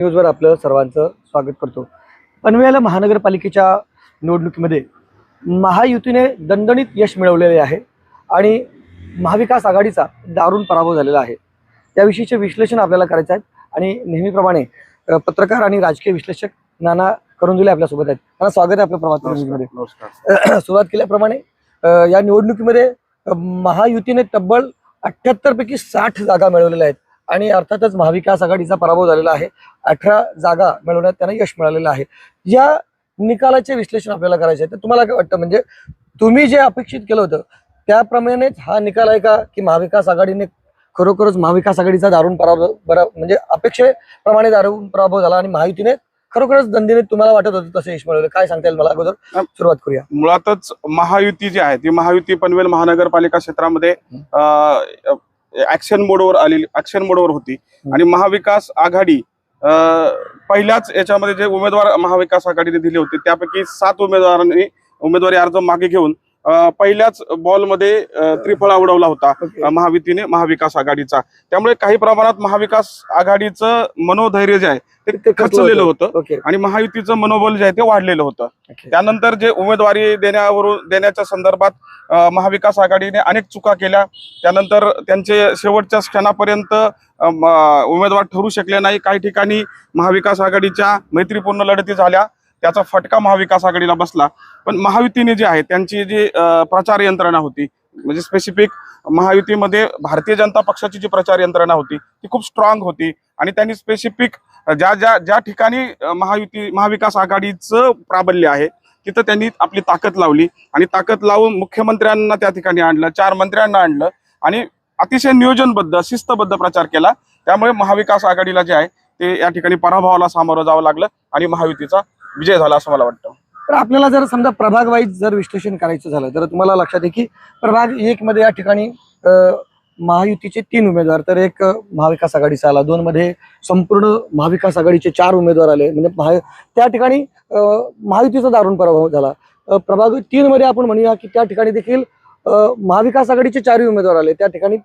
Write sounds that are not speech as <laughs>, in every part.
न्यूजवर आपलं सर्वांचं स्वागत करतो. पनवेल महानगरपालिकेच्या निवडणुकीमध्ये महायुतीने दणदणीत यश मिळवलेले आहे आणि महाविकास आघाडीचा दारुण पराभव झालेला आहे. त्याविषयीचे विश्लेषण आपल्याला करायचं आहे आणि नेहमीप्रमाणे पत्रकार आणि राजकीय विश्लेषक नाना करून दिले आपल्यासोबत आहेत. नाना स्वागत आहे आपल्या प्रभात न्यूजमध्ये. नमस्कार. सुरुवात केल्याप्रमाणे या निवडणुकीमध्ये महायुतीने तब्बल अठ्याहत्तर पैकी साठ जागा मिळवलेल्या आहेत. आणि अर्थातच महाविकास आघाडीचा पराभव झालेला आहे. अठरा जागा मिळवण्यात त्यांना यश मिळालेलं आहे. या निकालाचे विश्लेषण आपल्याला करायचे आहे. तर तुम्हाला काय वाटतं? म्हणजे तुम्ही जे अपेक्षित केलं होतं त्याप्रमाणेच हा निकाल आहे का? की महाविकास आघाडीने खरोखरच महाविकास आघाडीचा दारुण पराभव बरा म्हणजे अपेक्षेप्रमाणे दारुण पराभव झाला आणि महायुतीने खरोखरच दंदीने तुम्हाला वाटत होतं तसे यश मिळवलं. काय सांगता येईल मला अगोदर? सुरुवात करूया. मुळातच महायुती जी आहे ती महायुती पनवेल महानगरपालिका क्षेत्रामध्ये ऍक्शन मोडवर आलेली ऍक्शन मोडवर होती. आणि महाविकास आघाडी अं, पहिल्याच याच्यामध्ये जे उमेदवार महाविकास आघाडीने दिले होते त्यापैकी सात उमेदवारांनी उमेदवारी अर्ज मागे घेऊन पहिल्याच बॉलमध्ये त्रिफळा उडवला होता महायुतीने महाविकास आघाडीचा. त्यामुळे काही प्रमाणात महाविकास आघाडीचं मनोधैर्य जे आहे ते ते खचलं खचलेलं होतं. आणि महायुतीचं मनोबल जे आहे ते वाढलेलं होतं. त्यानंतर जे उमेदवारी देण्यावरून देण्याच्या संदर्भात महाविकास आघाडीने अनेक चुका केल्या. त्यानंतर त्यांचे शेवटच्या क्षणापर्यंत उमेदवार ठरू शकले नाही. काही ठिकाणी महाविकास आघाडीच्या मैत्रीपूर्ण लढती झाल्या. त्याचा फटका महाविकास आघाडीला बसला. पण महायुतीने जे आहे त्यांची जी प्रचार यंत्रणा होती म्हणजे स्पेसिफिक महायुतीमध्ये भारतीय जनता पक्षाची जी प्रचार यंत्रणा होती ती खूप स्ट्रॉंग होती. आणि त्यांनी स्पेसिफिक ज्या ज्या ज्या ठिकाणी महायुती महाविकास आघाडीचं प्राबल्य आहे तिथं त्यांनी आपली ताकद लावली. आणि ताकद लावून मुख्यमंत्र्यांना त्या ठिकाणी आणलं चार मंत्र्यांना आणलं. आणि अतिशय नियोजनबद्ध शिस्तबद्ध प्रचार केला. त्यामुळे महाविकास आघाडीला जे आहे ते या ठिकाणी पराभवाला सामोरं जावं लागलं. आणि महायुतीचा विजय झाला असं मला वाटतं. तर आपल्याला जर समजा प्रभाग वाईज जर विश्लेषण करायचं झालं तर तुम्हाला लक्षात आहे की प्रभाग एक मध्ये या ठिकाणी महायुतीचे तीन उमेदवार तर एक महाविकास आघाडीचा आला दोन मध्ये संपूर्ण महाविकास आघाडीचे चार उमेदवार आले म्हणजे महा त्या ठिकाणी महायुतीचा दारुण पराभव झाला. प्रभाग तीन मध्ये आपण म्हणूया की त्या ठिकाणी देखील महाविकास आघाडीचे चारही उमेदवार आले त्या ठिकाणी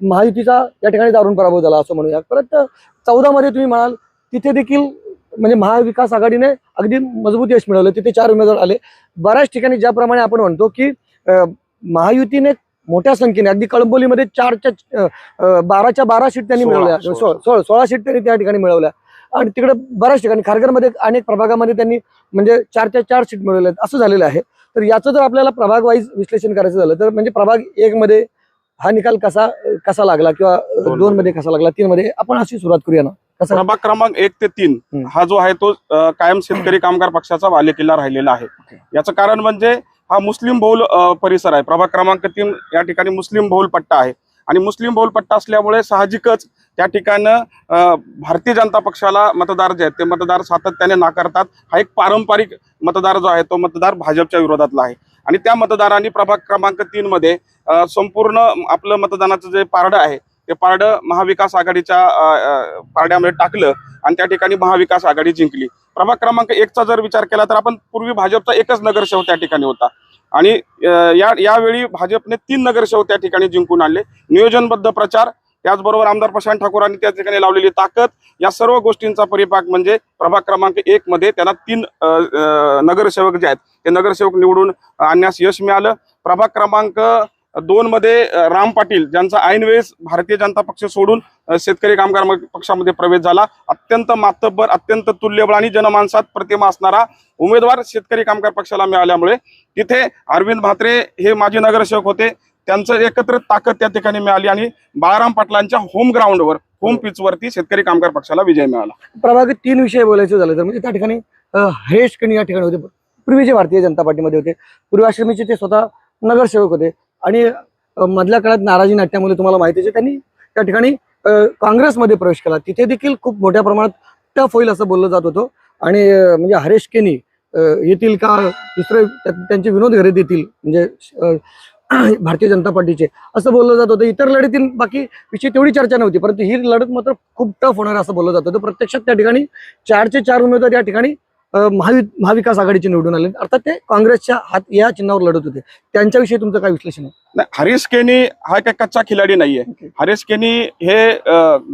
महायुतीचा या ठिकाणी दारुण पराभव झाला असं म्हणूया. परत चौदा मध्ये तुम्ही म्हणाल तिथे देखील म्हणजे महाविकास आघाडीने अगदी मजबूत यश मिळवलं. तिथे चार उमेदवार आले. बऱ्याच ठिकाणी ज्याप्रमाणे आपण म्हणतो की महायुतीने मोठ्या संख्येने अगदी कळंबोलीमध्ये चारच्या बाराच्या बारा सीट त्यांनी मिळवल्या. सोळा. सोळा सीट त्यांनी त्या ठिकाणी मिळवल्या. आणि तिकडे बऱ्याच ठिकाणी खारघरमध्ये अनेक प्रभागामध्ये त्यांनी म्हणजे चारच्या चार सीट मिळवल्या. असं झालेलं आहे. तर याचं जर आपल्याला प्रभाग वाईज विश्लेषण करायचं झालं तर म्हणजे प्रभाग एक मध्ये हा निकाल कसा कसा लागला किंवा दोन मध्ये कसा लागला तीन मध्ये आपण अशी सुरुवात करूया ना. कसं? प्रभाग क्रमांक एक ते तीन हम्म. हा जो आहे तो अ, कायम शेतकरी कामगार पक्षाचा बालेकिल्ला राहिलेला आहे. याचं कारण म्हणजे हा मुस्लिम बहुल अ, परिसर आहे. प्रभाग क्रमांक तीन या ठिकाणी मुस्लिम बहुल पट्टा आहे. आणि मुस्लिम बहुल पट्टा असल्यामुळे साहजिकच त्या ठिकाणं अ, भारतीय जनता पक्षाला मतदार जे आहेत ते मतदार सातत्याने नाकारतात. हा एक पारंपरिक मतदार जो आहे तो मतदार भाजपच्या विरोधातला आहे. आणि त्या मतदारांनी प्रभाग क्रमांक तीन मध्ये अ, संपूर्ण आपलं मतदानाचं जे पारडं आहे ते पारडं महाविकास आघाडीच्या पारड्यामध्ये टाकलं आणि त्या ठिकाणी महाविकास आघाडी जिंकली. प्रभाग क्रमांक एकचा जर विचार केला तर आपण पूर्वी भाजपचा एकच नगरसेवक त्या ठिकाणी होता. आणि या यावेळी भाजपने तीन नगरसेवक त्या ठिकाणी जिंकून आणले. नियोजनबद्ध प्रचार त्याचबरोबर आमदार प्रशांत ठाकूरांनी त्या ठिकाणी लावलेली ताकद या सर्व गोष्टींचा परिपाक म्हणजे प्रभाग क्रमांक एक मध्ये त्यांना तीन नगरसेवक जे आहेत ते नगरसेवक निवडून आणण्यास यश मिळालं. प्रभाग क्रमांक दोन मध्ये राम पाटील ज्यांचा ऐनवेळेस भारतीय जनता पक्ष सोडून शेतकरी कामगार पक्षामध्ये प्रवेश झाला. अत्यंत मातब्बर अत्यंत तुल्यबळ आणि जनमानसात प्रतिमा असणारा उमेदवार शेतकरी कामगार पक्षाला मिळाल्यामुळे तिथे अरविंद म्हात्रे हे माजी नगरसेवक होते. त्यांचं एकत्रित ताकद त्या ठिकाणी मिळाली आणि बाळाराम पाटलांच्या होम ग्राउंडवर होम पिचवरती शेतकरी कामगार पक्षाला विजय मिळाला. प्रभाग तीन विषय बोलायचं झालं तर म्हणजे त्या ठिकाणी हेश हरेश कणी या ठिकाणी होते. पूर्वीचे भारतीय जनता पार्टीमध्ये होते. पूर्वाश्रमीचे ते स्वतः नगरसेवक होते. आणि मधल्या काळात नाराजी नाट्यामध्ये तुम्हाला माहिती आहे त्यांनी त्या ठिकाणी काँग्रेसमध्ये प्रवेश केला. तिथे देखील खूप मोठ्या प्रमाणात टफ होईल असं बोललं जात होतं. आणि म्हणजे हरेश केनी येतील का? दुसरे त्यांचे विनोद घरे देतील म्हणजे <clears throat> भारतीय जनता पार्टीचे असं बोललं जात होतं. इतर लढतीत बाकी विषयी तेवढी चर्चा नव्हती परंतु ही लढत मात्र खूप टफ होणार असं बोललं जात होतं. प्रत्यक्षात त्या ठिकाणी चारचे चार उमेदवार या ठिकाणी महावि महाविकास आघाडीचे निवडून आले. अर्थात ते काँग्रेसच्या हात या चिन्हावर लढत होते. त्यांच्याविषयी तुमचं काय विश्लेषण आहे? नाही, हरीश केनी हा काही कच्चा खिलाडी नाहीये. Okay. हरीश केनी हे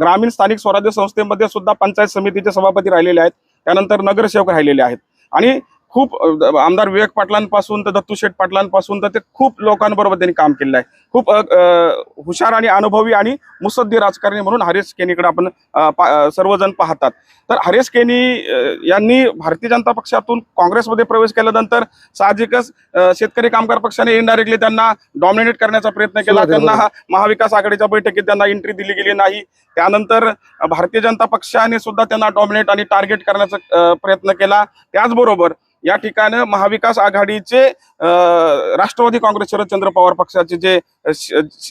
ग्रामीण स्थानिक स्वराज्य संस्थेमध्ये सुद्धा पंचायत समितीचे सभापती राहिलेले आहेत. त्यानंतर नगरसेवक राहिलेले आहेत. आणि खूप आमदार विवेक पाटलांपासून तर दत्तू शेठ पाटलांपासून तर ते खूप लोकांबरोबर त्यांनी काम केलेलं आहे. खूप हुशार आणि अनुभवी आणि मुसद्दी राजकारणी म्हणून हरीश केनीकडे आपण सर्वजण पाहतात. तर हरीश केनी यांनी भारतीय जनता पक्षातून काँग्रेसमध्ये प्रवेश केल्यानंतर साहजिकच शेतकरी कामगार पक्षाने इनडायरेक्टली त्यांना डॉमिनेट करण्याचा प्रयत्न केला. त्यांना महाविकास आघाडीच्या बैठकीत त्यांना एंट्री दिली गेली नाही. त्यानंतर भारतीय जनता पक्षाने सुद्धा त्यांना डॉमिनेट आणि टार्गेट करण्याचा प्रयत्न केला. त्याचबरोबर या ठिकाणी महाविकास आघाडीचे राष्ट्रवादी काँग्रेस शरदचंद्र पवार पक्षाचे जे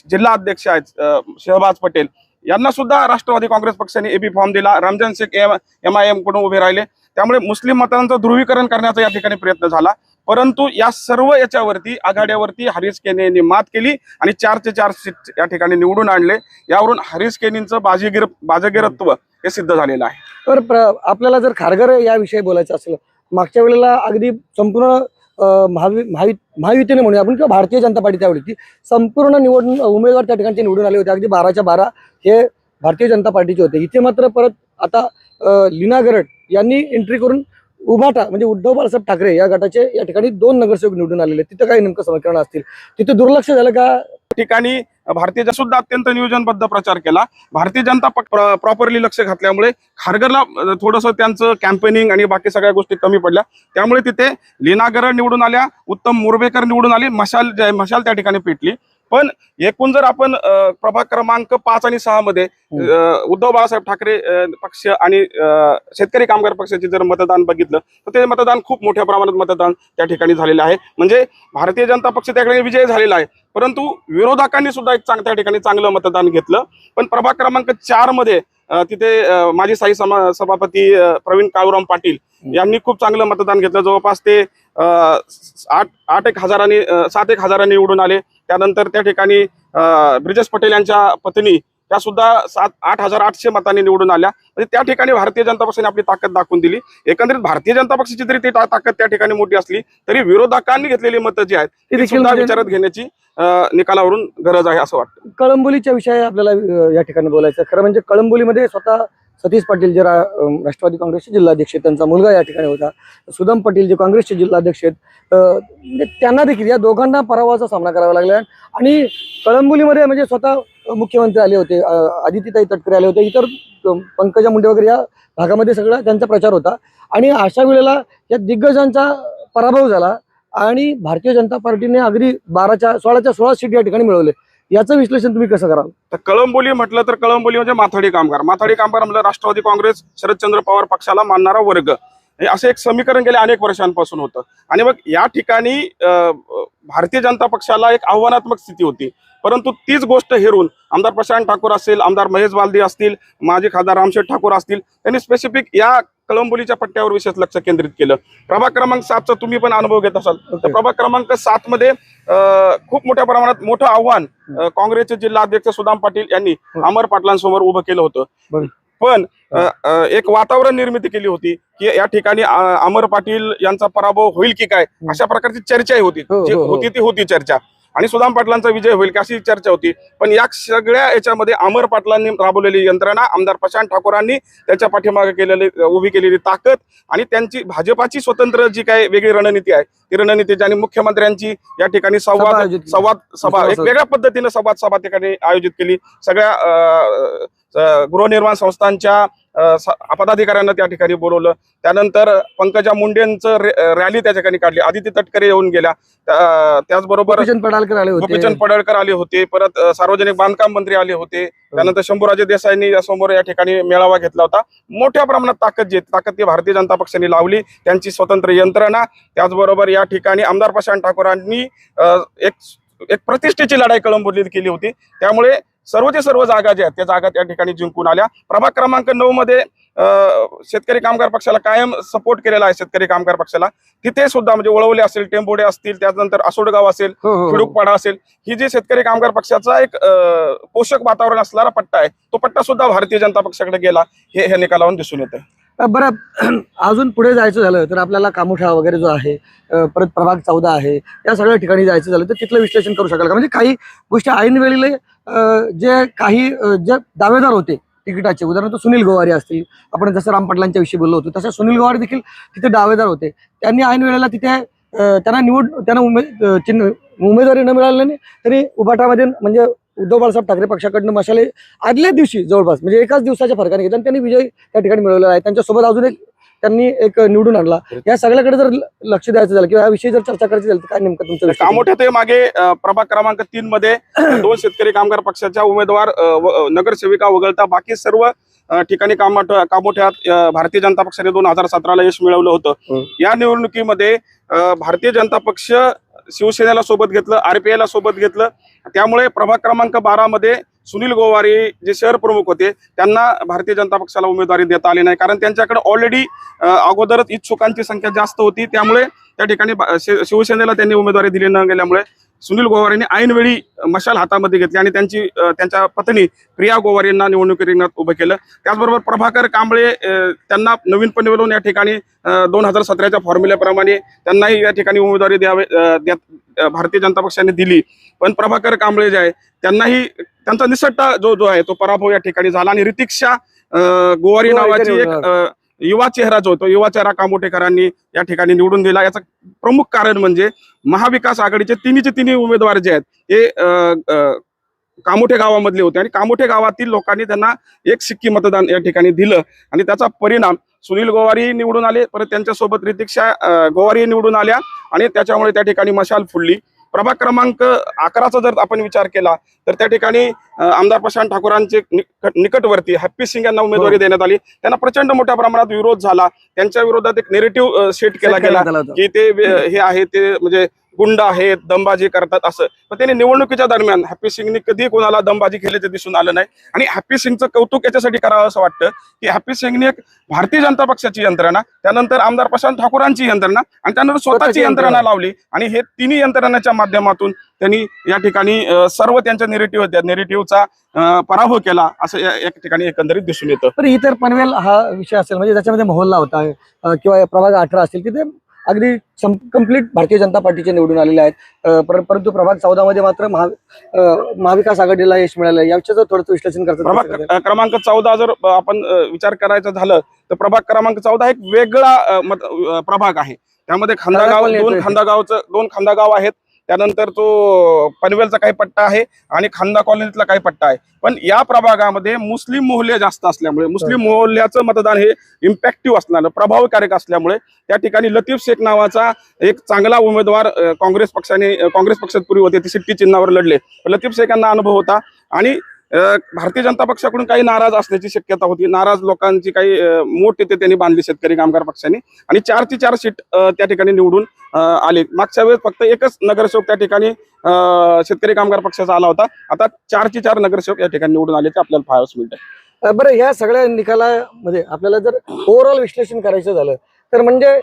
जिल्हा अध्यक्ष आहेत शहबाज पटेल यांना सुद्धा राष्ट्रवादी काँग्रेस पक्षाने एबी फॉर्म दिला. Ramzan Shaikh M M I एमकडून उभे राहिले. त्यामुळे मुस्लिम मतांचं ध्रुवीकरण करण्याचा या ठिकाणी प्रयत्न झाला. परंतु या सर्व याच्यावरती आघाड्यावरती हरीश केने यांनी मात केली आणि चारचे चार सीट या ठिकाणी निवडून आणले. यावरून हरीश केनींचं बाजीगिर बाजगिरत्व हे सिद्ध झालेलं आहे. तर प्र- आपल्याला जर खारगर याविषयी बोलायचं असेल मागच्या वेळेला अगदी संपूर्ण महावि महावि महायुतीने म्हणूया आपण किंवा भारतीय जनता पार्टी त्यावेळी ती संपूर्ण निवडून उमेदवार त्या ठिकाणचे निवडून आले होते. अगदी बाराच्या बारा हे भारतीय जनता पार्टीचे होते. इथे मात्र परत आता लीना गरड यांनी एंट्री करून उभाटा म्हणजे उद्धव बाळासाहेब ठाकरे या गटाचे या ठिकाणी दोन नगरसेवक निवडून आलेले तिथं काही नेमकं समीकरण असतील? तिथे दुर्लक्ष झालं का? ठिकाणी भारतीय सुद्धा अत्यंत नियोजनबद्ध प्रचार केला. भारतीय जनता प्रॉपरली लक्ष घातल्यामुळे खारगरला थोडंसं त्यांचं कॅम्पेनिंग आणि बाकी सगळ्या गोष्टी कमी पडल्या. त्यामुळे तिथे लीनागर निवडून आल्या उत्तम मुरबेकर निवडून आली मशाल मशाल त्या ठिकाणी पेटली. पण एकूण जर आपण प्रभाग क्रमांक पाच आणि सहा मध्ये अ, उद्धव बाळासाहेब ठाकरे पक्ष आणि शेतकरी कामगार पक्षाचे जर मतदान बघितलं तर ते मतदान खूप मोठ्या प्रमाणात मतदान त्या ठिकाणी झालेलं आहे. म्हणजे भारतीय जनता पक्ष त्या ठिकाणी विजय झालेला आहे. परंतु विरोधकांनी सुद्धा एक चांग त्या ठिकाणी चांगलं मतदान घेतलं. पण प्रभाग क्रमांक चारमध्ये तिथे माजी स्थायी समा सभापती प्रवीण काळूराम पाटील यांनी खूप चांगलं मतदान घेतलं. जवळपास ते आठ आठ एक हजारांनी सात एक हजारांनी निवडून आले. त्यानंतर त्या ठिकाणी ब्रिजेश पटेल यांच्या पत्नी त्या सुद्धा सात आठ हजार आठशे मतांनी निवडून आल्या. म्हणजे त्या ठिकाणी भारतीय जनता पक्षाने आपली ताकद दाखवून दिली. एकंदरीत भारतीय जनता पक्षाची जरी ती ताकद त्या ठिकाणी मोठी असली तरी विरोधकांनी घेतलेली मतं जी आहेत ते सुद्धा म्हणजे विचारात घेण्याची निकालावरून गरज आहे असं वाटतं. कळंबोलीच्या विषयी आपल्याला या ठिकाणी बोलायचं. खरं म्हणजे कळंबोलीमध्ये स्वतः सतीश पाटील जे रा- राष्ट्रवादी काँग्रेसचे जिल्हाध्यक्ष आहेत त्यांचा मुलगा या ठिकाणी होता. सुदम पाटील जे काँग्रेसचे जिल्हाध्यक्ष आहेत म्हणजे त्यांना देखील या दोघांना पराभवाचा सामना करावा लागला आणि कळंबोलीमध्ये म्हणजे स्वतः मुख्यमंत्री आले होते आदित्यताई तटकरे आले होते इतर पंकजा मुंडे वगैरे या भागामध्ये सगळा त्यांचा प्रचार होता. आणि अशा वेळेला या दिग्गजांचा पराभव झाला आणि भारतीय जनता पार्टीने अगदी बाराच्या सोळाच्या सोळा सीट या ठिकाणी मिळवले. याचं विश्लेषण तुम्ही कसं कराल? तर कळंबोली म्हटलं तर कळंबोली म्हणजे माथाडी कामगार. माथाडी कामगार म्हणजे राष्ट्रवादी काँग्रेस शरदचंद्र पवार पक्षाला मानणारा वर्ग. असं एक समीकरण गेल्या अनेक वर्षांपासून होतं. आणि मग या ठिकाणी भारतीय जनता पक्षाला एक आव्हानात्मक स्थिती होती. परंतु तीच गोष्ट हेरून आमदार प्रशांत ठाकूर असतील आमदार महेश बालदी असतील माजी खासदार रामशेठ ठाकूर असतील त्यांनी स्पेसिफिक या कळंबोलीच्या पट्ट्यावर विशेष लक्ष केंद्रित केलं प्रभाग क्रमांक सातचा तुम्ही पण अनुभव घेत असाल तर प्रभाग क्रमांक सात मध्ये खूप मोठ्या प्रमाणात मोठं आव्हान काँग्रेसचे जिल्हाध्यक्ष सुदाम पाटील यांनी हं. अमर पाटलांसमोर उभं केलं होतं. पण एक वातावरण निर्मिती केली होती की या ठिकाणी अमर पाटील यांचा पराभव होईल की काय हं. अशा प्रकारची चर्चा होती हो, जी हो, हो. होती ती होती चर्चा आणि सुदाम पाटलांचा विजय होईल की अशी चर्चा होती पण या सगळ्या याच्यामध्ये अमर पाटलांनी राबवलेली यंत्रणा आमदार प्रशांत ठाकूरांनी त्याच्या पाठीमागे केलेली उभी केलेली ताकद आणि त्यांची भाजपाची स्वतंत्र जी काही वेगळी रणनीती आहे ती रणनीती आणि मुख्यमंत्र्यांची या ठिकाणी संवाद. संवाद सभा एक. वेगळ्या पद्धतीने संवाद सभा ठिकाणी आयोजित केली सगळ्या गृहनिर्माण संस्थांच्या पदाधिकाऱ्यांना त्या ठिकाणी बोलवलं. त्यानंतर पंकजा मुंडेंचं रॅली त्या ठिकाणी काढली. आदित्य तटकरे येऊन गेल्या. त्या- त्याचबरोबर गोपीचंद पडाळकर आले होते. गोपीचंद पडळकर आले होते. परत सार्वजनिक बांधकाम मंत्री आले होते. त्यानंतर शंभूराजे देसाईंनी समोर या ठिकाणी मेळावा घेतला होता. मोठ्या प्रमाणात ताकद जी ताकद ती भारतीय जनता पक्षाने लावली. त्यांची स्वतंत्र यंत्रणा. त्याचबरोबर या ठिकाणी आमदार प्रशांत ठाकूरांनी एक एक प्रतिष्ठेची लढाई कळंबोलीत केली होती. त्यामुळे सर्वचे सर्व जागा ज्या आहेत त्या जागा त्या ठिकाणी जिंकून आल्या. प्रभाग क्रमांक नऊ मध्ये शेतकरी कामगार पक्षाला कायम सपोर्ट केलेला आहे शेतकरी कामगार पक्षाला. तिथे सुद्धा म्हणजे वळवले असेल टेंबोडे असतील त्यानंतर आसोडगाव असेल हो, हो, हो. खिडूकपाडा असेल. ही जी शेतकरी कामगार पक्षाचा एक पोषक वातावरण असणारा पट्टा आहे तो पट्टा सुद्धा भारतीय जनता पक्षाकडे गेला हे ह्या निकालावरून दिसून येतं बरं <clears throat> अजून पुढे जायचं झालं तर आपल्याला कामोठा वगैरे जो आहे परत प्रभाग चौदा आहे या सगळ्या ठिकाणी जायचं झालं तर तिथलं विश्लेषण करू शकाल का? म्हणजे काही गोष्टी ऐन वेळेला जे काही जे दावेदार होते तिकिटाचे उदाहरणार्थ सुनील गोवारी असतील आपण जसं राम पाटलांच्या विषयी बोललो होतो तसं सुनील गोवारी देखील तिथे दावेदार होते. त्यांनी ऐन वेळेला तिथे त्यांना निवड त्यांना उमेद चिन्ह उमेदवारी न मिळाल्याने तरी उभाटामध्ये म्हणजे उद्धव बाळासाहेब ठाकरे पक्षाकडनं मशाले आदल्या दिवशी जवळपास म्हणजे एकाच दिवसाच्या फरकाने घेतला आणि त्यांनी विजय त्या ठिकाणी मिळवलेला आहे. त्यांच्यासोबत अजून एक त्यांनी एक निवडून आणला. या सगळ्याकडे जर लक्ष द्यायचं झालं किंवा याविषयी जर चर्चा करायची झाली तर काय नेमकं तुमचं? कामोठे ते मागे प्रभाग क्रमांक तीन मध्ये <clears throat> दोन शेतकरी कामगार पक्षाच्या उमेदवार नगरसेविका वगळता बाकी सर्व ठिकाणी कामोठ कामोठ्यात भारतीय जनता पक्षाने दोन हजार सतराला यश मिळवलं होतं. या निवडणुकीमध्ये भारतीय जनता पक्ष शिवसेनेला सोबत घेतलं आरपीआय ला सोबत घेतलं. त्यामुळे प्रभाग क्रमांक बारा मध्ये सुनील गोवारी जे शहर प्रमुख होते त्यांना भारतीय जनता पक्षाला उमेदवारी देता आली नाही. कारण त्यांच्याकडे ऑलरेडी अगोदरच इच्छुकांची संख्या जास्त होती. त्यामुळे त्या ठिकाणी शिवसेनेला त्यांनी उमेदवारी दिली न गेल्यामुळे सुनील गोवारीने ऐनवेळी मशाल हातामध्ये घेतली आणि त्यांची त्यांच्या पत्नी प्रिया गोवारींना निवडणुकी रिंगणात उभं केलं. त्याचबरोबर प्रभाकर कांबळे त्यांना नवीन पनवेलून या ठिकाणी दोन हजार सतराच्या फॉर्म्युल्याप्रमाणे त्यांनाही या ठिकाणी उमेदवारी द्यावे भारतीय जनता पक्षाने दिली. पण प्रभाकर कांबळे जे आहे त्यांनाही त्यांचा निसट्टा जो जो आहे तो पराभव या ठिकाणी झाला. आणि रितिक्षा अ, गोवारी नावाची एक युवा चेहरा जो होतो युवा चेहरा कामोठेकरांनी या ठिकाणी निवडून दिला. याचं प्रमुख कारण म्हणजे महाविकास आघाडीचे तिन्हीचे तिन्ही उमेदवार जे आहेत ते कामोठे गावामधले होते आणि कामोठे गावातील लोकांनी त्यांना एक सिक्की मतदान या ठिकाणी दिलं आणि त्याचा परिणाम सुनील गोवारी निवडून आले परत त्यांच्यासोबत रितिक्षा गोवारी निवडून आल्या आणि त्याच्यामुळे त्या ठिकाणी मशाल फुडली प्रभाग क्रमांक अकराचा जर आपण विचार केला तर त्या ठिकाणी आमदार प्रशांत ठाकूरांचे निकट- निकटवर्ती हॅप्पी सिंग यांना उमेदवारी हो. देण्यात आली त्यांना प्रचंड मोठ्या प्रमाणात विरोध झाला त्यांच्या विरोधात एक नेरेटिव्ह सेट केला गेला. की ते हे आहे ते म्हणजे गुंड आहेत दमबाजी करतात असं. पण त्यांनी निवडणुकीच्या दरम्यान हॅपी सिंगनी कधी कोणाला दमबाजी केल्याचं दिसून आलं नाही. आणि हॅपी सिंगचं कौतुक याच्यासाठी करावं असं वाटतं की हॅपी सिंगनी एक भारतीय जनता पक्षाची यंत्रणा त्यानंतर आमदार प्रशांत ठाकूरांची यंत्रणा आणि त्यानंतर स्वतःची यंत्रणा. लावली. आणि हे तिन्ही यंत्रणाच्या माध्यमातून त्यांनी या ठिकाणी सर्व त्यांच्या नेरेटिव्ह त्या नेरेटिव्हचा पराभव केला असं या ठिकाणी एकंदरीत दिसून येतं. पण इतर पनवेल हा विषय असेल म्हणजे त्याच्यामध्ये मोहल्ला होता किंवा प्रभाग अठरा असतील तिथे अगदी कंप्लीट भारतीय जनता पार्टीचे निवडून आलेले आहेत. परंतु प्रभाग चौदा मध्ये मात्र महा महाविकास आघाडीला यश मिळालं याच्याचं थोडंसं विश्लेषण प्रभाग करतात अ, क्रमांक चौदा जर आपण विचार करायचा झालं तर प्रभाग क्रमांक चौदा एक वेगळा प्रभाग आहे. त्यामध्ये खंदागाव दोन. खंदागावचं दोन खंदागाव आहेत. त्यानंतर तो पनवेलचा काही पट्टा आहे आणि खांदा कॉलनीतला काही पट्टा आहे. पण या प्रभागामध्ये मुस्लिम मोहल्ले जास्त असल्यामुळे मुस्लिम मोहल्ल्याचं मतदान हे इम्पॅक्टिव्ह असणार प्रभावकारक असल्यामुळे त्या ठिकाणी लतीफ शेख नावाचा एक चांगला उमेदवार काँग्रेस पक्षाने काँग्रेस पक्षात पूर्वी होते ते सिट्टी चिन्हावर लढले. लतीफ शेख यांना अनुभव होता आणि भारतीय जनता पक्षाकडून काही नाराज असण्याची शक्यता होती. नाराज लोकांची काही मोठ तिथे त्यांनी बांधली शेतकरी कामगार पक्षाने. आणि चार ती चार सीट त्या ठिकाणी निवडून आले. मागच्या वेळेस फक्त एकच नगरसेवक त्या ठिकाणी शेतकरी कामगार पक्षाचा आला होता. आता चारची चार नगरसेवक या ठिकाणी निवडून आले ते आपल्याला पाहावंच मिळतं बरं ह्या सगळ्या निकालामध्ये म्हणजे आपल्याला जर ओव्हरऑल विश्लेषण करायचं झालं तर म्हणजे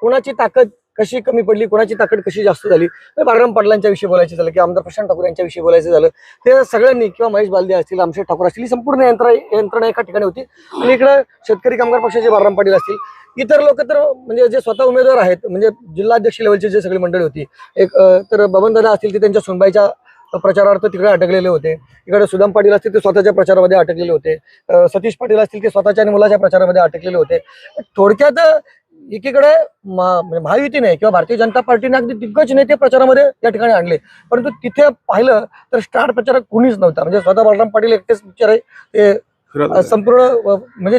कोणाची ताकद कशी कमी पडली कोणाची ताकद कशी जास्त झाली? तर बाळराम पाटलांच्या विषयी बोलायचं झालं किंवा आमदार प्रशांत ठाकूर यांच्या विषयी बोलायचं झालं. ते सगळ्यांनी किंवा महेश बालदे असतील रामशेठ ठाकूर असतील ही संपूर्ण यंत्र यंत्रणा एका ठिकाणी होती. आणि इकडं शेतकरी कामगार पक्षाचे बाळराम पाटील असतील. इतर लोक तर म्हणजे जे स्वतः उमेदवार आहेत म्हणजे जिल्हाध्यक्ष लेवलची जे सगळी मंडळी होती एक तर बबनदादा असतील ते त्यांच्या सुनबाईच्या प्रचारार्थ तिकडे अटकलेले होते. इकडे सुदाम पाटील असतील ते स्वतःच्या प्रचारामध्ये अटकलेले होते. सतीश पाटील असतील ते स्वतःच्या आणि मुलाच्या प्रचारामध्ये अटकलेले होते. थोडक्यात एकीकडे म्हणजे महायुतीने किंवा भारतीय जनता पार्टीने अगदी दिग्गज नेते प्रचारामध्ये या ठिकाणी आणले. परंतु तिथे पाहिलं तर स्टार प्रचारक कुणीच नव्हता. म्हणजे स्वतः बलराम पाटील एकटेच पिक्चर आहे. ते संपूर्ण म्हणजे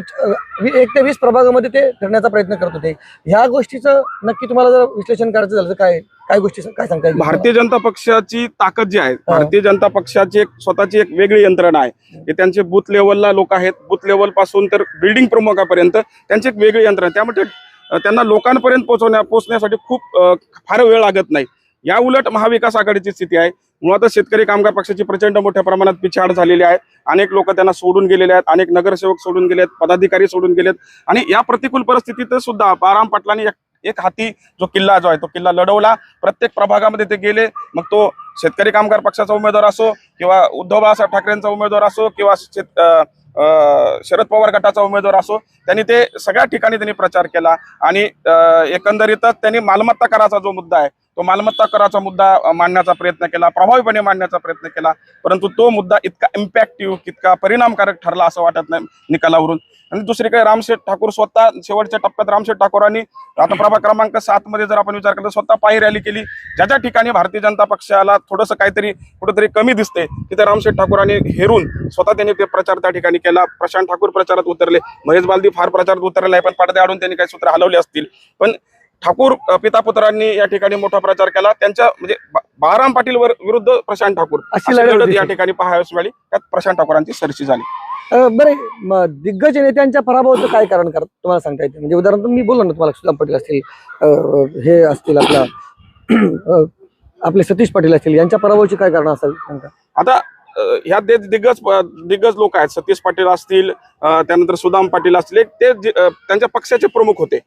एक ते वीस प्रभागामध्ये ते फिरण्याचा प्रयत्न करत होते. ह्या गोष्टीचं नक्की तुम्हाला जर विश्लेषण करायचं झालं तर काय काय गोष्टी काय सांगता भारतीय जनता पक्षाची ताकद जी आहे भारतीय जनता पक्षाची एक स्वतःची एक वेगळी यंत्रणा आहे. की त्यांचे बूथ लेवलला लोक आहेत. बूथ लेवलपासून तर बिल्डिंग प्रमुखापर्यंत त्यांची एक वेगळी यंत्रणा आहे. त्यामुळे ते, अ, त्यांना लोकांपर्यंत पोहोचवण्या पोहोचण्यासाठी खूप फार वेळ लागत नाही. या उलट महाविकास आघाडीची स्थिती आहे. मुळातच शेतकरी कामगार पक्षाची प्रचंड मोठ्या प्रमाणात पिछाड झालेली आहे. अनेक लोक त्यांना सोडून गेलेले आहेत. अनेक नगरसेवक सोडून गेलेत पदाधिकारी सोडून गेलेत. आणि या प्रतिकूल परिस्थितीत सुद्धा बाराम पाटलांनी एक- एक हाती जो किल्ला जो आहे तो किल्ला लढवला. प्रत्येक प्रभागामध्ये ते गेले. मग तो शेतकरी कामगार पक्षाचा उमेदवार असो किंवा उद्धव बाळासाहेब ठाकरेंचा उमेदवार असो किंवा शेत- शरद पवार गटाचा उमेदवार असो त्यांनी ते सगळ्या ठिकाणी त्यांनी प्रचार केला आणि एकंदरीतच त्यांनी मालमत्ता कराचा जो मुद्दा आहे तो मालमत्ता कराचा मुद्दा मांडण्याचा प्रयत्न केला प्रभावीपणे मांडण्याचा प्रयत्न केला परंतु तो मुद्दा इतका इम्पॅक्टिव्ह इतका परिणामकारक ठरला असं वाटत नाही निकालावरून. आणि दुसरीकडे रामशेठ ठाकूर स्वतः शेवटच्या टप्प्यात रामशेठ ठाकूरांनी आता प्रभाग क्रमांक सात मध्ये जर आपण विचार केला स्वतः पायी रॅली केली. ज्या ज्या ठिकाणी भारतीय जनता पक्षाला थोडंसं काहीतरी कुठेतरी कमी दिसते तिथे रामशेठ ठाकूरांनी हेरून स्वतः त्यांनी ते प्रचार त्या ठिकाणी केला. प्रशांत ठाकूर प्रचारात उतरले. महेश बालदी फार प्रचारात उतरले आहे पण पडदे आडून त्यांनी काही सूत्र हलवले असतील. पण ठाकूर अ, पिता पुत्रांनी या ठिकाणी मोठा प्रचार केला. त्यांच्या म्हणजे बाराम पाटील वर विरुद्ध प्रशांत ठाकूर. या ठिकाणी पाहाव्यास मिळाली त्यात प्रशांत ठाकूरांची सरशी झाली. बरे दिग्गज नेत्यांच्या पराभवाचं काय कारण कर तुम्हाला सांगता येते? म्हणजे उदाहरण मी बोललो ना तुम्हाला सुदाम पाटील असतील हे असतील आपला <clears throat> आपले सतीश पाटील असतील यांच्या पराभवाची काय कारण असावी? आता ह्या दे- दिग्गज दिग्गज लोक आहेत. सतीश पाटील असतील त्यानंतर सुदाम पाटील असतील. ते त्यांच्या पक्षाचे प्रमुख होते.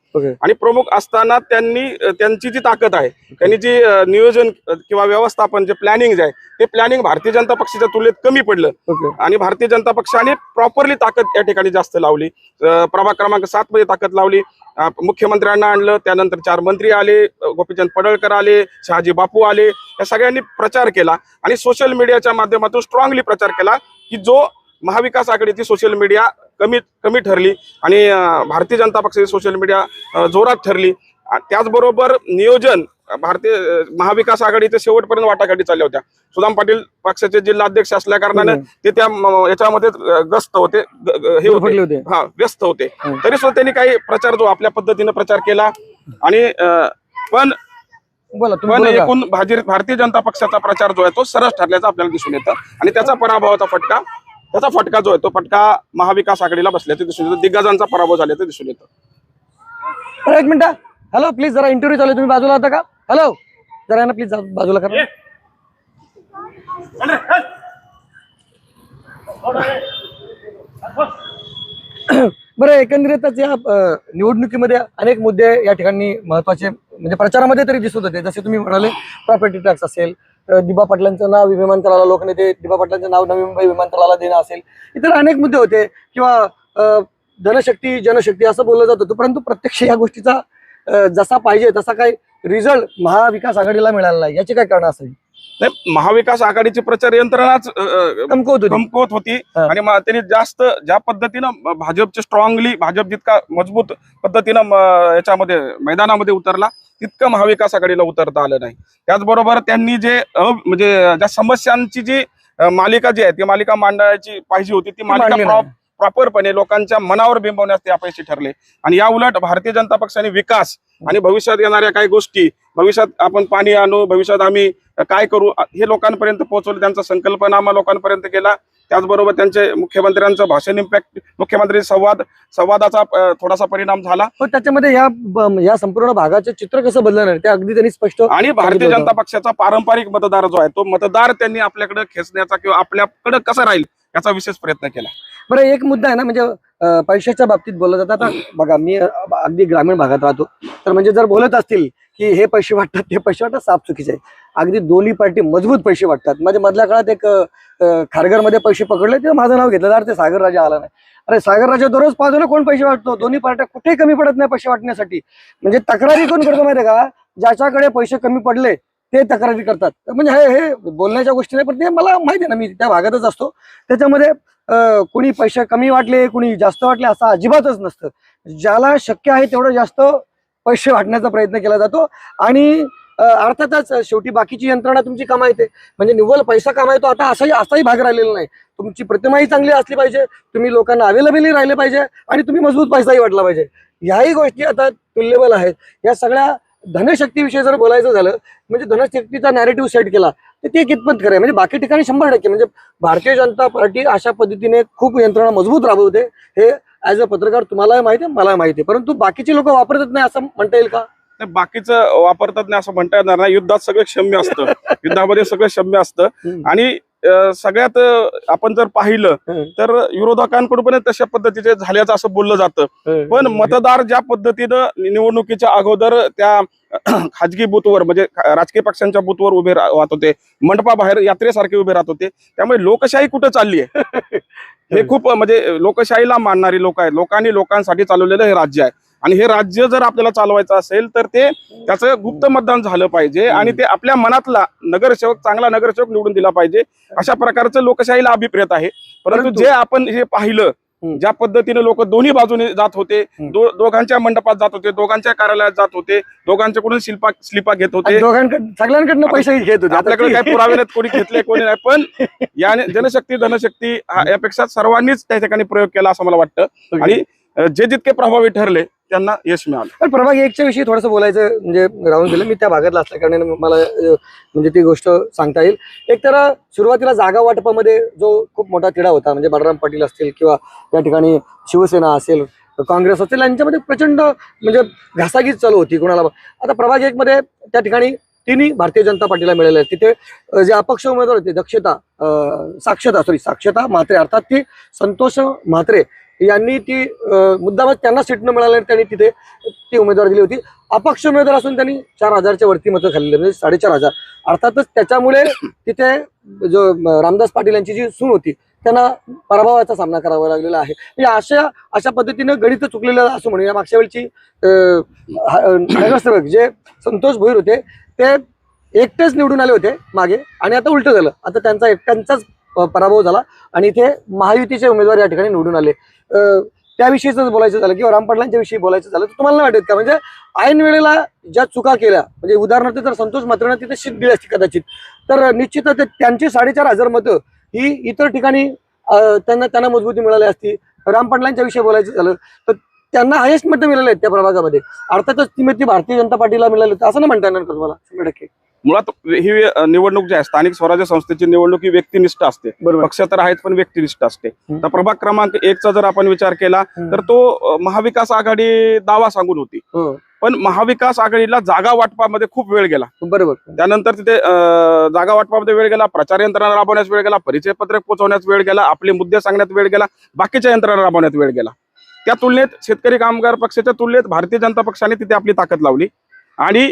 आणि प्रमुख असताना त्यांनी त्यांची जी ताकद आहे त्यांनी जी नियोजन किंवा व्यवस्थापन जे प्लॅनिंग जे आहे ते प्लॅनिंग भारतीय जनता पक्षाच्या तुलनेत कमी पडलं. आणि भारतीय जनता पक्षाने प्रॉपरली ताकद या ठिकाणी जास्त लावली. प्रभाग क्रमांक सात मध्ये ताकद लावली. मुख्यमंत्र्यांना आणलं त्यानंतर चार मंत्री आले गोपीचंद पडळकर आले शहाजी बापू आले या सगळ्यांनी प्रचार केला आणि सोशल मीडियाच्या माध्यमातून स्ट्रॉंगली प्रचार केला की जो महाविकास आघाडीची सोशल मीडिया कमी कमी ठरली आणि भारतीय जनता पक्षाची सोशल मीडिया जोरात ठरली. त्याचबरोबर नियोजन भारतीय महाविकास आघाडीचे शेवटपर्यंत वाटाघाटी चालल्या होत्या. सुदाम पाटील पक्षाचे जिल्हा अध्यक्ष असल्या कारणानं ते त्या याच्यामध्ये ग्रस्त होते हे होते. हा व्यस्त होते. तरी सुद्धा त्यांनी काही प्रचार जो आपल्या पद्धतीने प्रचार केला आणि पण पण? एकूण भाजी- भारतीय जनता पक्षाचा प्रचार जो आहे तो सरस ठरल्याचा आपल्याला दिसून येतं. आणि त्याचा पराभवाचा फटका त्याचा फटका जो आहे तो फटका महाविकास आघाडीला बसल्याचे दिसून येतो. दिग्गजांचा पराभव झाल्याचं दिसून येतं. एक मिनिट. हॅलो प्लीज जरा इंटरव्ह्यू चालू. तुम्ही बाजूला होता का? हॅलो जरा यांना प्लीज बाजूला करा. बरं एकंदरीतच या निवडणुकीमध्ये अनेक मुद्दे या ठिकाणी महत्त्वाचे म्हणजे प्रचारामध्ये तरी दिसत होते. जसे तुम्ही म्हणाले प्रॉपर्टी टॅक्स असेल दिबा पाटलांचं नाव विमानतळाला लोकनेते दिबा पाटलांचं नाव नवी मुंबई विमानतळाला देणं असेल. इतर अनेक मुद्दे होते किंवा धनशक्ती जनशक्ती असं बोललं जात होतं परंतु प्रत्यक्ष या गोष्टीचा जसा पाहिजे तसा काही रिझल्ट महाविकास आघाडीला मिळाला नाही. याची काय कारण असेल नाही महाविकास आघाडीची प्रचार यंत्रणाच कमकुवत होती. कमकुवत होती. आणि त्यांनी जास्त ज्या पद्धतीनं भाजपचे स्ट्रॉंगली भाजप जितका मजबूत पद्धतीनं याच्यामध्ये मैदानामध्ये उतरला तितकं महाविकास आघाडीला उतरता आलं नाही. त्याचबरोबर त्यांनी जे म्हणजे ज्या समस्यांची जी मालिका जी आहे ती मालिका मांडायची पाहिजे होती ती मालिका प्रॉपरपणे लोकांच्या मनावर बिंबवण्यास ते अपयशी ठरले. आणि या उलट भारतीय जनता पक्षाने विकास आणि भविष्यात येणाऱ्या काही गोष्टी भविष्यात आपण पाणी आणू भविष्यात आम्ही काय करू हे लोकांपर्यंत पोहोचवलं त्यांचा संकल्पनामा लोकांपर्यंत गेला त्याचबरोबर त्यांचे मुख्यमंत्र्यांचं भाषण इम्पॅक्ट मुख्यमंत्री संवाद संवादाचा थोडासा परिणाम झाला. पण त्याच्यामध्ये या या संपूर्ण भागाचे चित्र कसं बदलणार? ते अगदी त्यांनी स्पष्ट आणि भारतीय जनता पक्षाचा पारंपरिक मतदार जो आहे तो मतदार त्यांनी आपल्याकडे खेचण्याचा किंवा आपल्याकडे कसा राहील याचा विशेष प्रयत्न केला. बरं एक मुद्दा आहे ना म्हणजे पैशाच्या बाबतीत बोलला जातं. आता बघा मी अगदी ग्रामीण भागात राहतो. तर म्हणजे जर बोलत असतील की हे पैसे वाटतात ते पैसे वाटतात साफ चुकीचे आहे. अगदी दोन्ही पार्टी मजबूत पैसे वाटतात. म्हणजे मधल्या काळात एक खारघरमध्ये पैसे पकडले ते माझं नाव घेतलं. तर ते सागर राजा आला नाही. अरे सागर राजा दररोज पाहतो ना कोण पैसे वाटतो. दोन्ही पार्ट्या कुठेही कमी पडत नाही पैसे वाटण्यासाठी. म्हणजे तक्रारी कोण करतो माहितीये का? ज्याच्याकडे पैसे कमी पडले ते तक्रारी करतात. म्हणजे हे हे बोलण्याच्या गोष्टी नाही पण ते मला माहिती आहे ना मी त्या भागातच असतो. त्याच्यामध्ये कुणी पैसे कमी वाटले कुणी जास्त वाटले असं अजिबातच नसतं. ज्याला शक्य आहे तेवढं जास्त पैसे वाटण्याचा प्रयत्न केला जातो. आणि अर्थातच शेवटी बाकीची यंत्रणा तुमची कमायते म्हणजे निव्वळ पैसा कमायतो आता असाही असाही भाग राहिलेला नाही. तुमची प्रतिमाही चांगली असली पाहिजे तुम्ही लोकांना अवेलेबलही राहिले पाहिजे आणि तुम्ही मजबूत पैसाही वाटला पाहिजे. ह्याही गोष्टी आता तुल्यबल आहेत. या सगळ्या धनशक्तीविषयी जर बोलायचं झालं म्हणजे धनशक्तीचा नॅरेटिव्ह सेट केला तर ते कितपत खरं म्हणजे बाकी ठिकाणी शंभर टक्के. म्हणजे भारतीय जनता पार्टी अशा पद्धतीने खूप यंत्रणा मजबूत राबवते. हे ॲज अ पत्रकार तुम्हालाही माहिती आहे मलाही माहिती आहे. परंतु बाकीचे लोक वापरतच नाही असं म्हणता येईल का? बाकीचं वापरतात नाही असं म्हणता येणार नाही. युद्धात सगळं क्षम्य असतं. <laughs> युद्धामध्ये सगळं क्षम्य असतं. आणि सगळ्यात आपण जर पाहिलं. तर विरोधकांकडून पण तशा पद्धतीचे झाल्याचं असं बोललं जातं. पण मतदार ज्या पद्धतीनं निवडणुकीच्या अगोदर त्या <clears throat> खाजगी बूथवर म्हणजे राजकीय पक्षांच्या बूथवर उभे राहत होते मंडपाबाहेर यात्रेसारखे उभे राहत होते त्यामुळे लोकशाही कुठं चालली आहे? हे. खूप म्हणजे लोकशाहीला मानणारी लोक आहेत. लोकांनी लोकांसाठी चालवलेलं हे राज्य आहे. आणि हे राज्य जर आपल्याला चालवायचं असेल तर ते त्याचं गुप्त मतदान झालं पाहिजे आणि ते आपल्या मनातला नगरसेवक चांगला नगरसेवक निवडून दिला पाहिजे अशा प्रकारचं लोकशाहीला अभिप्रेत आहे. परंतु जे आपण हे पाहिलं. ज्या पद्धतीने लोक दोन्ही बाजूने जात होते. दो- दोघांच्या मंडपात जात होते दोघांच्या कार्यालयात जात होते दोघांच्याकडून शिल्पा स्लिपा घेत होते. सगळ्यांकडनं पैसे घेत होते. आपल्याकडे काही पुरावे नाहीत कोणी घेतले कोणी नाही. पण याने जनशक्ती धनशक्ती यापेक्षा सर्वांनीच त्या ठिकाणी प्रयोग केला असं मला वाटतं. आणि जे जितके प्रभावी ठरले त्यांना यश मिळालं. पण प्रभाग एकच्या विषयी थोडंसं बोलायचं म्हणजे राहून गेलं मी त्या भागातला असल्याकारणाने मला अं, म्हणजे ती गोष्ट सांगता येईल. एक तर सुरुवातीला जागा वाटपामध्ये जो खूप मोठा तिढा होता म्हणजे बलराम पाटील असतील किंवा त्या ठिकाणी शिवसेना असेल काँग्रेस असेल यांच्यामध्ये प्रचंड म्हणजे घासाघीस चालू होती कोणाला आता प्रभाग एक मध्ये त्या ठिकाणी तिन्ही भारतीय जनता पार्टीला मिळाले आहेत. तिथे जे अपक्ष उमेदवार होते दक्षता अं, साक्षता सॉरी साक्षता म्हात्रे अर्थात ती संतोष म्हात्रे यांनी ती मुद्दामच त्यांना सीट न मिळाल्याने त्यांनी तिथे ती उमेदवार दिली होती. अपक्ष उमेदवार असून त्यांनी चार हजारच्या वरती मतं खाल्ली म्हणजे साडेचार हजार. अर्थातच त्याच्यामुळे तिथे जो रामदास पाटील यांची जी सून होती त्यांना पराभवाचा सामना करावा लागलेला आहे. म्हणजे अशा अशा पद्धतीनं गणित चुकलेलं असं म्हणून या मागच्या वेळची अं, नगरसेवक जे संतोष भोईर होते ते एकटेच निवडून आले होते मागे आणि आता उलट झालं. आता त्यांचा एकट्यांचाच पराभव झाला आणि इथे महायुतीचे उमेदवार या ठिकाणी निवडून आले. त्याविषयीच बोलायचं झालं किंवा रामपाटलांच्या विषयी बोलायचं झालं तर तुम्हाला वाटत का? म्हणजे ऐन वेळेला ज्या चुका केल्या म्हणजे उदाहरणार्थ जर संतोष मात्रांना तिथे शीत दिली असती कदाचित तर निश्चितच ते- त्यांची साडेचार हजार मतं ही इतर ठिकाणी त्यांना त्यांना मजबूती मिळाली असती. रामपाटलांच्या विषयी बोलायचं झालं तर त्यांना हायेस्ट मतं मिळाले आहेत त्या प्रभागामध्ये. अर्थातच ती मतं भारतीय जनता पार्टीला मिळाली असं ना म्हणता येणार का तुम्हाला? शंभर टक्के. मुळात ही निवडणूक जी आहे स्थानिक स्वराज्य संस्थेची निवडणूक ही व्यक्तिनिष्ठ असते. बरोबर. पक्ष तर आहेत पण व्यक्तिनिष्ठ असते. तर प्रभाग क्रमांक एकचा जर आपण विचार केला तर तो महाविकास आघाडी दावा सांगून होती. हो. पण महाविकास आघाडीला जागा वाटपामध्ये खूप वेळ गेला. बरोबर. त्यानंतर तिथे जागा वाटपामध्ये वेळ गेला प्रचार यंत्रणा राबवण्यास वेळ गेला परिचय पत्रक पोहोचवण्यास वेळ गेला आपले मुद्दे सांगण्यात वेळ गेला बाकीच्या यंत्रणा राबवण्यात वेळ गेला. त्या तुलनेत शेतकरी कामगार पक्षाच्या तुलनेत भारतीय जनता पक्षाने तिथे आपली ताकद लावली. आणि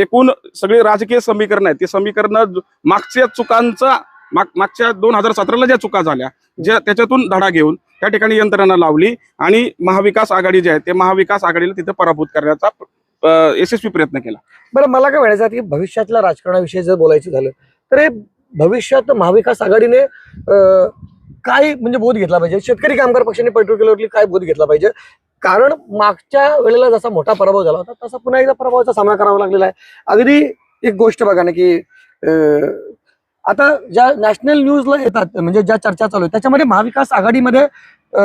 एकूण सगळी राजकीय समीकरण आहेत. ते समीकरणं मागच्या चुकांचा माग- मागच्या दोन हजार सतराला ज्या चुका झाल्या ज्या त्याच्यातून धडा घेऊन त्या ठिकाणी यंत्रणा लावली आणि महाविकास आघाडी जी आहे ते महाविकास आघाडीला तिथे पराभूत करण्याचा यशस्वी प्रयत्न केला. बरं मला काय म्हणायचं की भविष्यातल्या राजकारणाविषयी जर बोलायचं झालं तर हे भविष्यात महाविकास आघाडीने काय म्हणजे बोध घेतला पाहिजे? शेतकरी कामगार पक्षाने पर्टिक्युलरली काय बोध घेतला पाहिजे? कारण मागच्या वेळेला जसा मोठा पराभव झाला होता तसा पुन्हा एकदा पराभवाचा सामना करावा लागलेला आहे. अगदी एक गोष्ट बघा ना की आता ज्या नॅशनल न्यूजला येतात म्हणजे ज्या चर्चा चालू आहे त्याच्यामध्ये महाविकास आघाडीमध्ये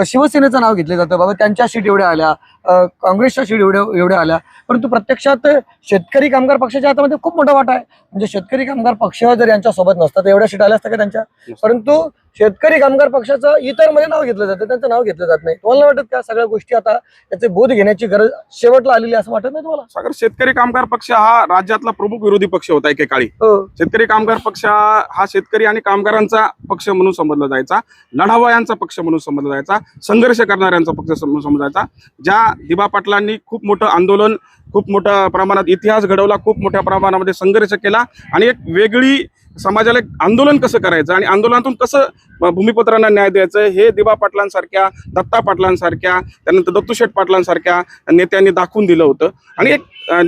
शिवसेनेचं नाव घेतलं जातं. बाबा त्यांच्या सीट एवढ्या आल्या काँग्रेसच्या सीट एवढ्या एवढ्या आल्या. परंतु प्रत्यक्षात शेतकरी कामगार पक्षाच्या हातामध्ये खूप मोठा वाटा आहे. म्हणजे शेतकरी कामगार पक्ष जर यांच्या सोबत नसतात तर एवढ्या सीट आल्या असतात का त्यांच्या? परंतु शेतकरी कामगार पक्षाचं इतरमध्ये नाव घेतलं जातं त्यांचं नाव घेतलं जात नाही. तुम्हाला वाटत का सगळ्या गोष्टी आता त्याचे बोध घेण्याची गरज शेवटला आलेली असं वाटत नाही तुम्हाला? सागर शेतकरी कामगार पक्ष हा राज्यातला प्रमुख विरोधी पक्ष होता एकेकाळी. हो. शेतकरी कामगार पक्ष हा शेतकरी आणि कामगारांचा पक्ष म्हणून समजला जायचा. लढावयांचा पक्ष म्हणून समजला जायचा. संघर्ष करणाऱ्यांचा पक्ष म्हणून समजला जायचा. ज्या दिबा पाटलांनी खूप मोठं आंदोलन खूप मोठ्या प्रमाणात इतिहास घडवला खूप मोठ्या प्रमाणामध्ये संघर्ष केला आणि एक वेगळी समाजाला एक आंदोलन कसं करायचं आणि आंदोलनातून कसं भूमिपुत्रांना न्याय द्यायचं हे दिबा पाटलांसारख्या दत्ता पाटलांसारख्या त्यानंतर दत्तूशेठ पाटलांसारख्या नेत्यांनी दाखवून दिलं होतं आणि एक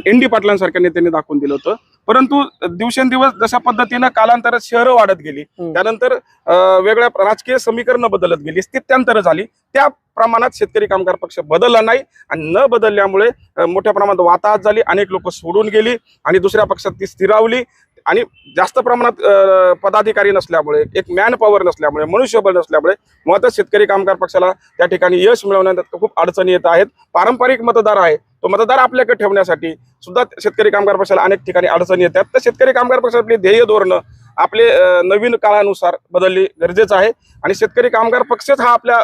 एन डी पाटलांसारख्या नेत्यांनी दाखवून दिलं होतं. परंतु दिवसेंदिवस जशा पद्धतीनं कालांतरात शहरं वाढत गेली. त्यानंतर वेगळ्या राजकीय समीकरणं बदलत गेली स्थित्यांतर झाली. त्या प्रमाणात शेतकरी कामगार पक्ष बदलला नाही आणि न बदलल्यामुळे मोठ्या प्रमाणात वाताहत झाली अनेक लोक सोडून गेली आणि दुसऱ्या पक्षात ती स्थिरावली. आणि जास्त प्रमाणात पदाधिकारी नसल्यामुळे एक मॅन पॉवर नसल्यामुळे मनुष्यबळ नसल्यामुळे मुळातच शेतकरी कामगार पक्षाला त्या ठिकाणी यश मिळवण्यात खूप अडचणी येत आहेत. पारंपरिक मतदार आहे तो मतदार आपल्याकडे ठेवण्यासाठी सुद्धा शेतकरी कामगार पक्षाला अनेक ठिकाणी अडचणी येतात. तर शेतकरी कामगार पक्ष आपली ध्येय धोरणं आपले नवीन काळानुसार बदलली गरजेचं आहे. आणि शेतकरी कामगार पक्षच हा आपल्या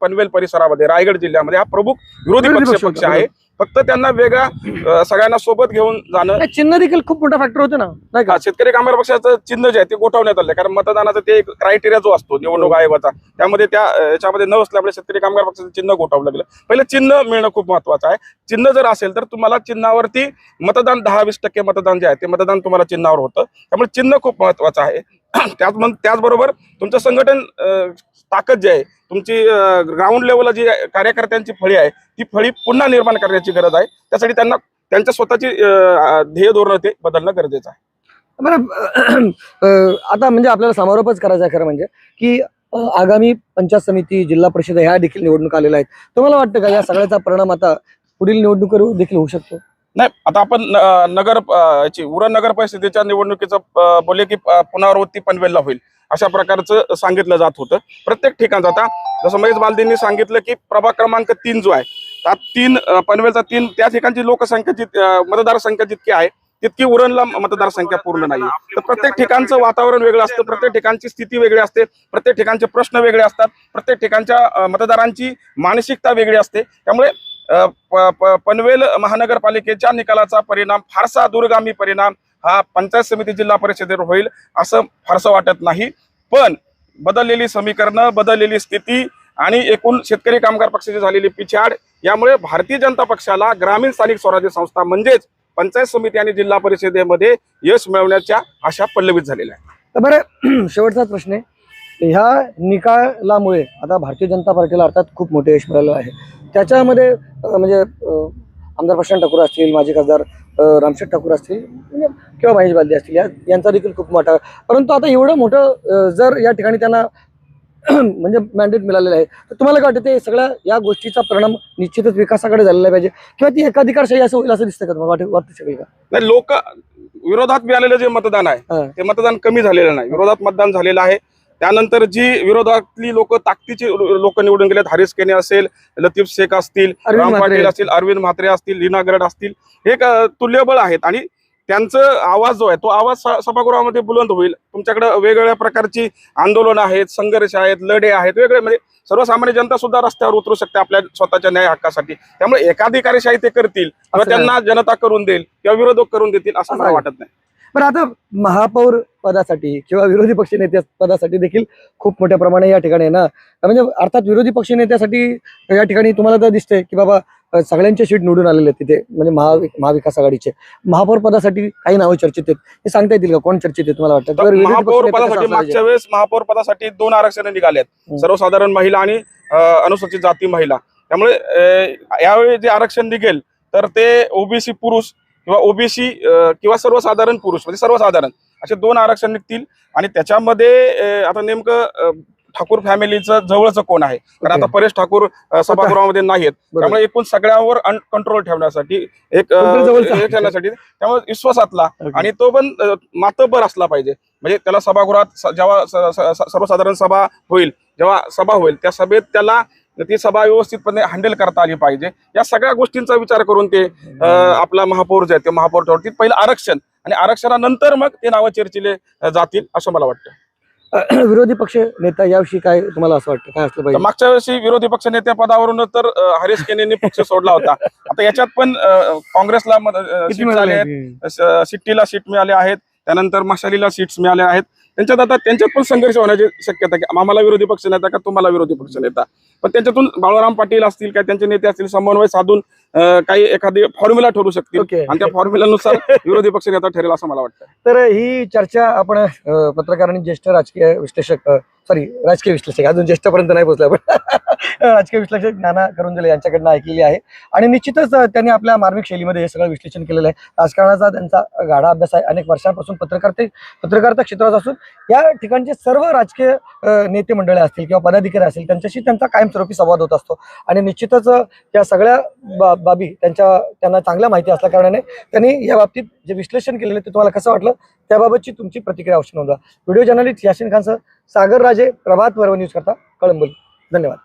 पनवेल परिसरामध्ये रायगड जिल्ह्यामध्ये हा प्रमुख विरोधी पक्ष आहे. फक्त त्यांना वेगळा सगळ्यांना सोबत घेऊन जाणं. नाही, चिन्ह देखील खूप मोठा फॅक्टर होते ना नाही का? हा, शेतकरी कामगार पक्षाचं चिन्ह जे आहे ते गोठवण्यात आलं कारण मतदानाचा ते एक क्रायटेरिया जो असतो निवडणूक आयोगाचा त्यामध्ये त्या अं, याच्यामध्ये न असल्यामुळे शेतकरी कामगार पक्षाचं चिन्ह गोठवलं गेलं पहिलं चिन्ह मिळणं खूप महत्वाचं आहे. चिन्ह जर असेल तर तुम्हाला चिन्हावरती मतदान दहा वीस टक्के मतदान जे आहे ते मतदान तुम्हाला चिन्हावर होतं. त्यामुळे चिन्ह खूप महत्वाचं आहे. <clears throat> त्याच मग त्याचबरोबर तुमचं संघटन अं, ताकद जी आहे तुमची ग्राउंड लेवलला जी कार्यकर्त्यांची फळी आहे ती फळी पुन्हा निर्माण करण्याची गरज आहे. त्यासाठी त्यांना त्यांच्या स्वतःची ध्येय धोरण ते बदलणं गरजेचं आहे. बरं आता म्हणजे आपल्याला समारोपच करायचा आहे खरं म्हणजे की आगामी पंचायत समिती जिल्हा परिषद ह्या देखील निवडणूक आलेल्या आहेत. तुम्हाला वाटतं का या सगळ्याचा परिणाम आता पुढील निवडणुकीवर देखील होऊ शकतो? नाही आता आपण नगर उरण नगर परिषदेच्या निवडणुकीचं बोलले की पुनरावृत्ती पनवेलला होईल. अशा प्रकारचं सांगितलं जात होतं. प्रत्येक ठिकाणचं आता जसं महेश बालदींनी सांगितलं की प्रभाग क्रमांक तीन जो आहे त्या तीन पनवेलचा तीन त्या ठिकाणची लोकसंख्या जित मतदारसंख्या जितकी आहे तितकी उरणला मतदारसंख्या पूर्ण नाही. तर प्रत्येक ठिकाणचं वातावरण वेगळं असतं प्रत्येक ठिकाणची स्थिती वेगळी असते प्रत्येक ठिकाणचे प्रश्न वेगळे असतात प्रत्येक ठिकाणच्या मतदारांची मानसिकता वेगळी असते. त्यामुळे प- पनवेल महानगरपालिकेच्या निकालाचा परिणाम फारसा दूरगामी परिणाम हा पंचायत समिती जिल्हा परिषदेवर होईल असं फारसं वाटत नाही. पण बदललेली समीकरणं बदललेली स्थिती आणि एकूण शेतकरी कामगार पक्षाची झालेली पिछाड यामुळे भारतीय जनता पक्षाला ग्रामीण स्थानिक स्वराज्य संस्था म्हणजेच पंचायत समिती आणि जिल्हा परिषदेमध्ये यश मिळवण्याच्या आशा पल्लवित झालेल्या आहेत. तर बरं <clears throat> शेवटचाच प्रश्न आहे. ह्या निकालामुळे आता भारतीय जनता पार्टीला अर्थात खूप मोठे यश मिळालं आहे. त्याच्यामध्ये म्हणजे आमदार प्रशांत ठाकूर असतील माजी खासदार रामशेठ ठाकूर असतील म्हणजे किंवा महेश बालदी असतील या यांचा देखील खूप मोठा परंतु आता एवढं मोठं जर या ठिकाणी त्यांना <clears throat> म्हणजे मॅन्डेट मिळालेलं आहे तर तुम्हाला काय वाटतं ते सगळ्या या गोष्टीचा परिणाम निश्चितच विकासाकडे झालेला पाहिजे? किंवा ती एकाधिकारशाही असं होईल असं दिसतं का तुम्हाला? वाटत वाटू शकेल का? नाही लोक विरोधात मिळालेलं जे मतदान आहे. ते मतदान कमी झालेलं नाही. विरोधात मतदान झालेलं आहे. त्यानंतर जी विरोधातली लोक ताकदीची लोक निवडून गेलेत हारिस केने असेल लतीफ शेख असतील राम. पाटील असतील अरविंद म्हात्रे असतील लीना गरड असतील हे तुल्यबळ आहेत. आणि त्यांचं आवाज जो आहे तो आवाज सभागृहामध्ये बुलंद होईल. तुमच्याकडे वेगवेगळ्या प्रकारची आंदोलन आहेत संघर्ष आहेत लढे आहेत वेगळे म्हणजे सर्वसामान्य जनता सुद्धा रस्त्यावर उतरू शकते आपल्या स्वतःच्या न्याय हक्कासाठी. त्यामुळे एकाधिकारीशाही ते करतील किंवा त्यांना जनता करून देईल किंवा विरोधक करून देतील असं मला. वाटत नाही. पण आता महापौर पदासाठी किंवा विरोधी पक्षनेत्या पदासाठी देखील खूप मोठ्या प्रमाणे या ठिकाणी आहे ना? म्हणजे अर्थात विरोधी पक्षनेत्यासाठी या ठिकाणी तुम्हाला तर दिसतंय की बाबा सगळ्यांचे सीट निवडून आलेले आहेत तिथे म्हणजे महा महाविकास आघाडीचे. महापौर पदासाठी काही नावं चर्चेत आहेत. हे सांगता येतील का? कोण चर्चेत आहेत तुम्हाला वाटतं? महापौर पदासाठी मागच्या? वेळेस महापौर पदासाठी दोन आरक्षण निघाले आहेत. सर्वसाधारण महिला आणि अनुसूचित जाती महिला. त्यामुळे यावेळी जे आरक्षण निघेल तर ते ओबीसी पुरुष किंवा ओबीसी किंवा सर्वसाधारण पुरुष म्हणजे सर्वसाधारण असे दोन आरक्षण निघतील आणि त्याच्यामध्ये आता नेमकं ठाकूर फॅमिलीचं जवळचं कोण आहे कारण. आता परेश ठाकूर सभागृहामध्ये नाहीत. त्यामुळे एकूण सगळ्यांवर कंट्रोल ठेवण्यासाठी एक. ठेवण्यासाठी त्यामुळे विश्वासातला. आणि तो पण अ, मातब्बर असला पाहिजे म्हणजे त्याला सभागृहात जेव्हा सर्वसाधारण सभा होईल जेव्हा सभा होईल त्या सभेत त्याला ती सभा व्यवस्थितपणे हँडल करता आली पाहिजे. या सगळ्या गोष्टींचा विचार करून ते आपला महापौर जे आहे ते महापौर ठरवतील. पहिलं आरक्षण आणि आरक्षणानंतर मग ते नावं चर्चिले जातील असं मला वाटतं. <clears throat> विरोधी पक्ष नेता याविषयी काय तुम्हाला असं वाटतं? काय असलं पाहिजे? मागच्या वर्षी विरोधी पक्ष नेत्या पदावरून तर हरीश केनेंनी पक्ष सोडला होता. आता याच्यात पण काँग्रेसला सीट आहेत. सिट्टीला सीट मिळाले आहेत. त्यानंतर मशालीला सीट्स मिळाल्या आहेत. त्यांच्यात आता त्यांच्यात पण संघर्ष होण्याची शक्यता की आम्हाला विरोधी पक्ष नेता का तुम्हाला विरोधी पक्ष नेता? पण त्यांच्यातून बाळाराम पाटील असतील काय त्यांचे नेते असतील समन्वय साधून काही एखादी फॉर्म्युला ठरू शकतील. आणि त्या फॉर्म्युल्यानुसार विरोधी पक्ष नेता ठरेल असं मला वाटतं. तर ही चर्चा आपण पत्रकार आणि ज्येष्ठ राजकीय विश्लेषक सॉरी राजकीय विश्लेषक अजून ज्येष्ठपर्यंत नाही पोहोचलो आपण. <laughs> राजकीय विश्लेषक ज्ञाना करुंजले यांच्याकडनं ऐकलेली आहे. आणि निश्चितच त्यांनी आपल्या मार्मिक शैलीमध्ये हे सगळं विश्लेषण केलेलं आहे. राजकारणाचा त्यांचा गाढा अभ्यास आहे. अनेक वर्षांपासून पत्रकारते पत्रकारिता क्षेत्रात असून या ठिकाणचे सर्व राजकीय नेते मंडळी असतील किंवा पदाधिकारी असतील त्यांच्याशी त्यांचा कायमस्वरूपी संवाद होत असतो. आणि निश्चितच या सगळ्या बा बाबी त्यांच्या त्यांना चांगल्या माहिती असल्या कारणाने त्यांनी या बाबतीत जे विश्लेषण केलेलं ते तुम्हाला कसं वाटलं? त्याबाबतची तुमची प्रतिक्रिया अवश्य नोंदवा. व्हिडिओ जर्नलिस्ट यासिन खानसह सागर राजे प्रभात पर्व न्यूज करता कळंबोली. धन्यवाद.